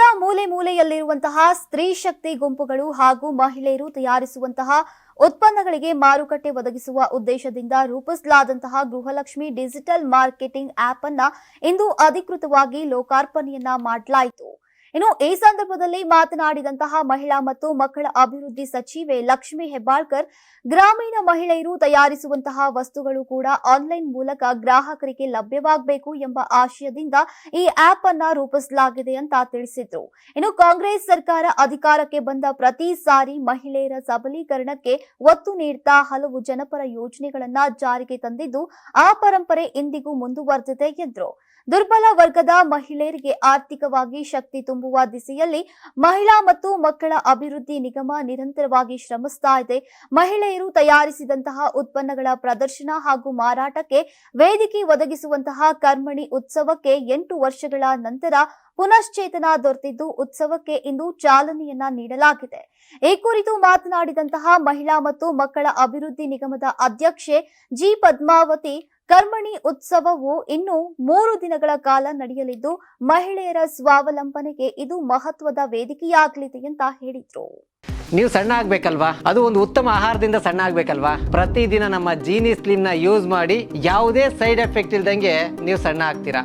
ರಾಜ್ಯದ ಮೂಲೆ ಮೂಲೆಯಲ್ಲಿರುವಂತಹ ಸ್ತ್ರೀ ಶಕ್ತಿ ಗುಂಪುಗಳು ಹಾಗೂ ಮಹಿಳೆಯರು ತಯಾರಿಸುವಂತಹ ಉತ್ಪನ್ನಗಳಿಗೆ ಮಾರುಕಟ್ಟೆ ಒದಗಿಸುವ ಉದ್ದೇಶದಿಂದ ರೂಪಿಸಲಾದಂತಹ ಗೃಹಲಕ್ಷ್ಮಿ ಡಿಜಿಟಲ್ ಮಾರ್ಕೆಟಿಂಗ್ ಆಪ್ ಅನ್ನ ಇಂದು ಅಧಿಕೃತವಾಗಿ ಲೋಕಾರ್ಪಣೆಯನ್ನ ಮಾಡಲಾಯಿತು. ಇನ್ನು ಈ ಸಂದರ್ಭದಲ್ಲಿ ಮಾತನಾಡಿದಂತಹ ಮಹಿಳಾ ಮತ್ತು ಮಕ್ಕಳ ಅಭಿವೃದ್ಧಿ ಸಚಿವೆ ಲಕ್ಷ್ಮಿ ಹೆಬ್ಬಾಳ್ಕರ್, ಗ್ರಾಮೀಣ ಮಹಿಳೆಯರು ತಯಾರಿಸುವಂತಹ ವಸ್ತುಗಳು ಕೂಡ ಆನ್ಲೈನ್ ಮೂಲಕ ಗ್ರಾಹಕರಿಗೆ ಲಭ್ಯವಾಗಬೇಕು ಎಂಬ ಆಶಯದಿಂದ ಈ ಆಪ್ ಅನ್ನ ರೂಪಿಸಲಾಗಿದೆ ಅಂತ ತಿಳಿಸಿದ್ರು. ಇನ್ನು ಕಾಂಗ್ರೆಸ್ ಸರ್ಕಾರ ಅಧಿಕಾರಕ್ಕೆ ಬಂದ ಪ್ರತಿ ಸಾರಿ ಮಹಿಳೆಯರ ಸಬಲೀಕರಣಕ್ಕೆ ಒತ್ತು ನೀಡ್ತಾ ಹಲವು ಜನಪರ ಯೋಜನೆಗಳನ್ನ ಜಾರಿಗೆ ತಂದಿದ್ದು, ಆ ಪರಂಪರೆ ಇಂದಿಗೂ ಮುಂದುವರೆದಿದೆ ಎಂದರು. ದುರ್ಬಲ ವರ್ಗದ ಮಹಿಳೆಯರಿಗೆ ಆರ್ಥಿಕವಾಗಿ ಶಕ್ತಿ ತುಂಬುವ ದಿಸೆಯಲ್ಲಿ ಮಹಿಳಾ ಮತ್ತು ಮಕ್ಕಳ ಅಭಿವೃದ್ಧಿ ನಿಗಮ ನಿರಂತರವಾಗಿ ಶ್ರಮಿಸ್ತಾ ಇದೆ. ಮಹಿಳೆಯರು ತಯಾರಿಸಿದಂತಹ ಉತ್ಪನ್ನಗಳ ಪ್ರದರ್ಶನ ಹಾಗೂ ಮಾರಾಟಕ್ಕೆ ವೇದಿಕೆ ಒದಗಿಸುವಂತಹ ಕರ್ಮಣಿ ಉತ್ಸವಕ್ಕೆ ಎಂಟು ವರ್ಷಗಳ ನಂತರ ಪುನಶ್ಚೇತನ ದೊರೆತಿದ್ದು ಉತ್ಸವಕ್ಕೆ ಇಂದು ಚಾಲನೆಯನ್ನ ನೀಡಲಾಗಿದೆ. ಈ ಕುರಿತು ಮಾತನಾಡಿದಂತಹ ಮಹಿಳಾ ಮತ್ತು ಮಕ್ಕಳ ಅಭಿವೃದ್ಧಿ ನಿಗಮದ ಅಧ್ಯಕ್ಷೆ ಜಿ. ಪದ್ಮಾವತಿ ಕರ್ಮಣಿ ಉತ್ಸವವು ಇನ್ನು ಮೂರು ದಿನಗಳ ಕಾಲ ನಡೆಯಲಿದ್ದು, ಮಹಿಳೆಯರ ಸ್ವಾವಲಂಬನೆಗೆ ಇದು ಮಹತ್ವದ ವೇದಿಕೆಯಾಗಲಿದೆ ಅಂತ ಹೇಳಿದ್ರು. ನೀವು ಸಣ್ಣ ಆಗ್ಬೇಕಲ್ವಾ? ಅದು ಒಂದು ಉತ್ತಮ ಆಹಾರದಿಂದ ಸಣ್ಣ ಆಗ್ಬೇಕಲ್ವಾ? ಪ್ರತಿದಿನ ನಮ್ಮ ಜೀನಿ ಸ್ಲಿಮ್ನ ಯೂಸ್ ಮಾಡಿ ಯಾವುದೇ ಸೈಡ್ ಎಫೆಕ್ಟ್ ಇಲ್ದಂಗೆ ನೀವು ಸಣ್ಣ ಆಗ್ತೀರಾ?